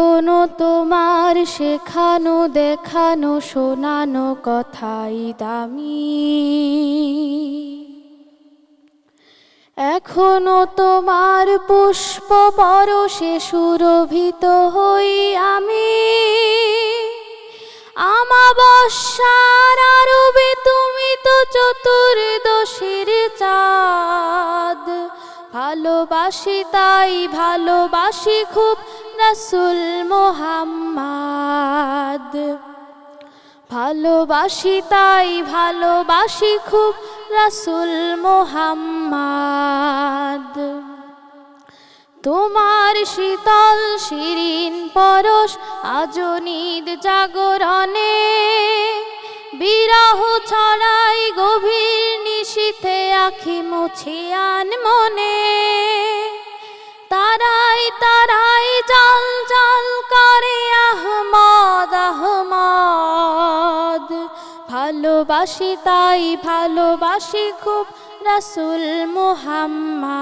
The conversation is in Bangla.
এখনও তোমার শেখানো, দেখানো, শোনানো কথাই দামি। এখনও তোমার পুষ্প পরশে সুরভিত হই আমি। আমাবস্যার তুমি তো চতুর্দশীর চাঁদ। ভালোবাসি তাই ভালোবাসি খুব রাসুল মোহাম্মদ। ভালোবাসি তাই ভালোবাসি খুব রাসুল মোহাম্মদ। তোমার শীতল শিরিন পরশ আজনিদ জাগরণে। বিরাহ ছড়াই গভীর নিশীথে আখি মুছিয়ান মনে ভালোবাসি তাই ভালোবাসি খুব রাসুল মুহাম্মদ।